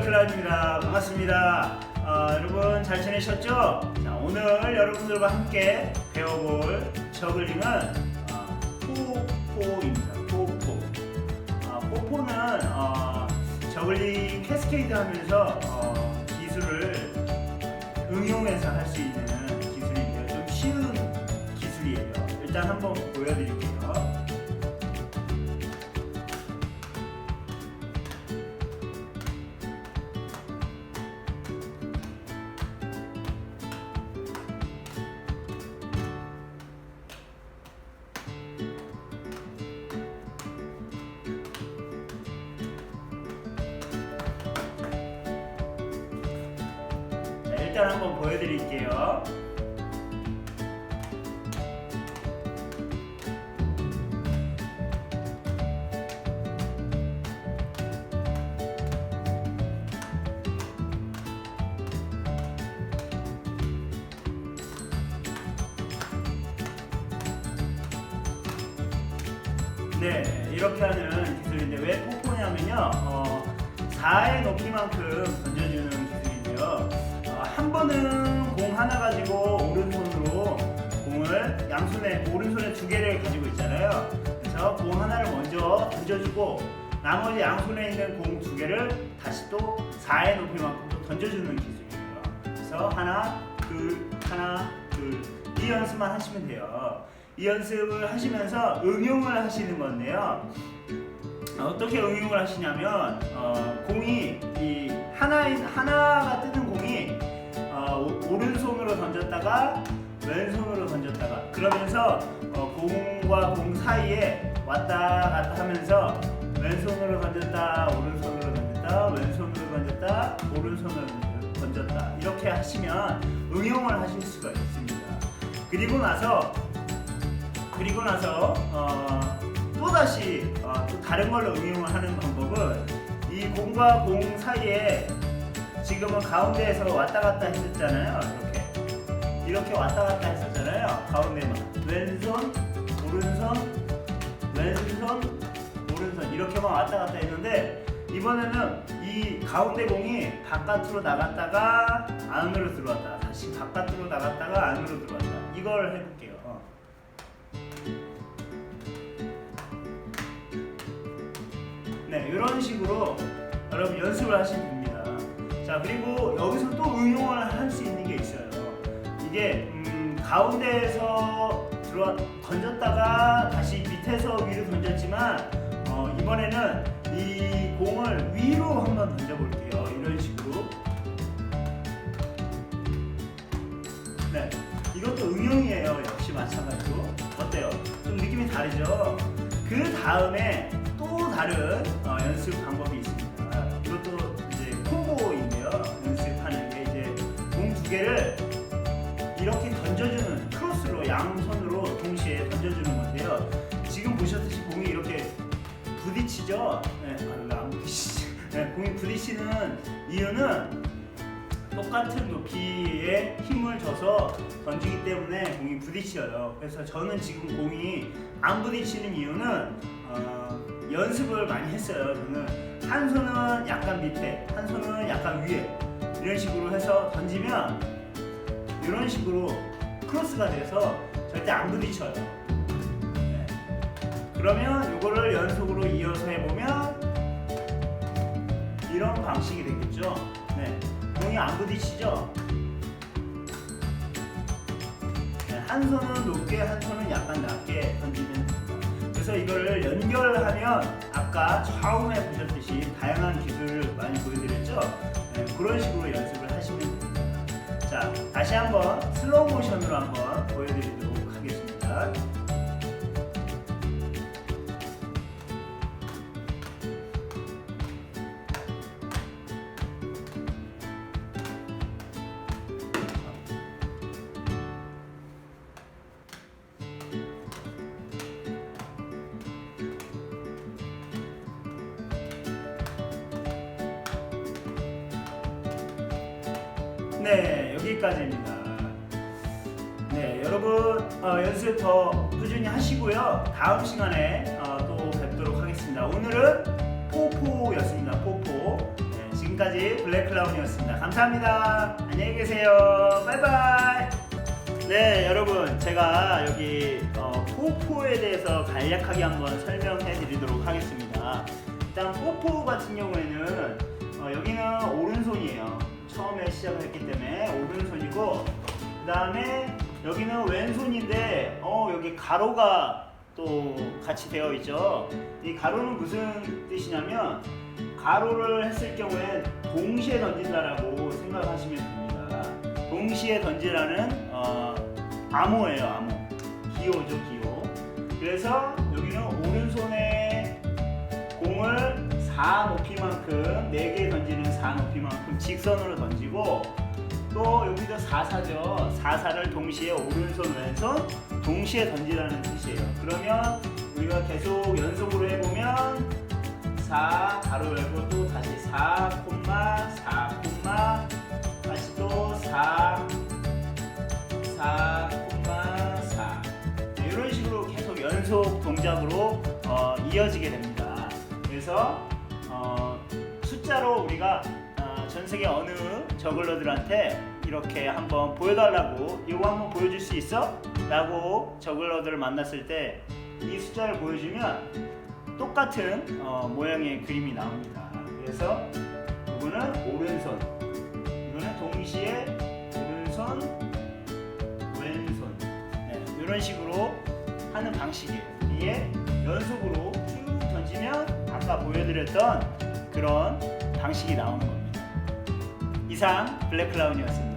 클라입니다. 반갑습니다. 아, 여러분 잘 지내셨죠? 자, 오늘 여러분들과 함께 배워볼 저글링은 아, 포포입니다. 포포. 아, 포포는 어, 저글링 캐스케이드 하면서 어, 기술을 응용해서 할 수 있는 기술인데요. 좀 쉬운 기술이에요. 일단 한번 보여드릴게요. 자, 일단 한번 보여드릴게요. 네, 이렇게 하는 기술인데 왜 폭포냐면요. 어, 4의 높이만큼 던져주는 기술인데요. 어, 한 번은 공 하나 가지고 오른손으로 공을 양손에 오른손에 두 개를 가지고 있잖아요. 그래서 공 하나를 먼저 던져주고 나머지 양손에 있는 공 두 개를 다시 또 4의 높이만큼 또 던져주는 기술이에요. 그래서 하나, 둘, 하나, 둘. 이 연습만 하시면 돼요. 이 연습을 하시면서 응용을 하시는 건데요. 어떻게 응용을 하시냐면 어, 공이 이 하나 하나가 뜨는 공이 던졌다가 왼손으로 던졌다가 그러면서 어, 공과 공 사이에 왔다 갔다 하면서 왼손으로 던졌다 오른손으로 던졌다 왼손으로 던졌다 오른손으로 던졌다 이렇게 하시면 응용을 하실 수가 있습니다. 그리고 나서 그리고 나서 어, 또 다시 어, 또 다른 걸로 응용을 하는 방법은 이 공과 공 사이에 지금은 가운데에서 왔다 갔다 했었잖아요. 이렇게 이렇게 왔다 갔다 했었잖아요. 가운데만 왼손 오른손 왼손 오른손 이렇게만 왔다 갔다 했는데 이번에는 이 가운데 공이 바깥으로 나갔다가 안으로 들어왔다 다시 바깥으로 나갔다가 안으로 들어왔다 이걸 해볼게요. 어. 네, 이런 식으로 여러분 연습을 하시면 됩니다. 자, 그리고 여기서 또 응용을 할 수 있는 게 있어요. 이게 음, 가운데에서 들어 던졌다가 다시 밑에서 위로 던졌지만 어, 이번에는 이 공을 위로 한번 던져볼게요. 이런 식으로. 네, 이것도 응용이에요. 역시 마찬가지로. 어때요? 좀 느낌이 다르죠? 그 다음에 또 다른 어, 연습 방법이 있습니다. 이것도 이제 콤보인데요. 연습하는 게 이제 공 두 개를 부딪히죠? 네, 아, 안 부딪히죠. 네, 공이 부딪히는 이유는 똑같은 높이에 힘을 줘서 던지기 때문에 공이 부딪혀요. 그래서 저는 지금 공이 안 부딪히는 이유는 어, 연습을 많이 했어요. 저는 한 손은 약간 밑에, 한 손은 약간 위에 이런 식으로 해서 던지면 이런 식으로 크로스가 돼서 절대 안 부딪혀요. 네. 그러면 이거를 연속으로 이어서 해보면 이런 방식이 되겠죠. 네. 공이 안 부딪히죠? 네, 한 손은 높게, 한 손은 약간 낮게 던지면 됩니다. 그래서 이걸 연결하면 아까 처음에 보셨듯이 다양한 기술을 많이 보여드렸죠? 네, 그런 식으로 연습을 하시면 됩니다. 자, 다시 한번 슬로우 모션으로 한번 보여드리도록 하겠습니다. 네, 여기까지입니다. 네, 여러분 어, 연습 더 꾸준히 하시고요. 다음 시간에 어, 또 뵙도록 하겠습니다. 오늘은 포포였습니다. 포포. 네, 지금 지금까지 블랙클라운이었습니다. 감사합니다. 안녕히 계세요. 바이바이. 네, 여러분, 제가 여기 어, 포포에 대해서 간략하게 한번 설명해 드리도록 하겠습니다. 일단 포포 같은 경우에는 어, 여기는 오른손이에요. 처음에 시작을 했기 때문에 오른손이고, 그 다음에 여기는 왼손인데, 어, 여기 가로가 또 같이 되어 있죠. 이 가로는 무슨 뜻이냐면, 가로를 했을 경우에 동시에 던진다라고 생각하시면 됩니다. 동시에 던지라는 어, 암호예요, 암호. 기호죠, 기호. 그래서 여기는 오른손에 공을 4 높이만큼 4개 던지는 4 높이만큼 직선으로 던지고 또 여기도 4사죠. 4사를 동시에 오른손 왼손 동시에 던지라는 뜻이에요. 그러면 우리가 계속 연속으로 해보면 4 가로 열고 또 다시 4 콤마 4 콤마 다시 또4 4 콤마 4 네, 이런 식으로 계속 연속 동작으로 어, 이어지게 됩니다. 그래서 어, 숫자로 우리가 어, 전 세계 어느 저글러들한테 이렇게 한번 보여달라고 이거 한번 보여줄 수 있어? 라고 저글러들을 만났을 때 이 숫자를 보여주면 똑같은 어, 모양의 그림이 나옵니다. 그래서 이거는 오른손, 이거는 동시에 오른손, 왼손 네, 이런 식으로 하는 방식이에요. 이게 연속으로 쭉 던지면 아까 보여드렸던 그런 방식이 나오는 겁니다. 이상 블랙클라운이었습니다.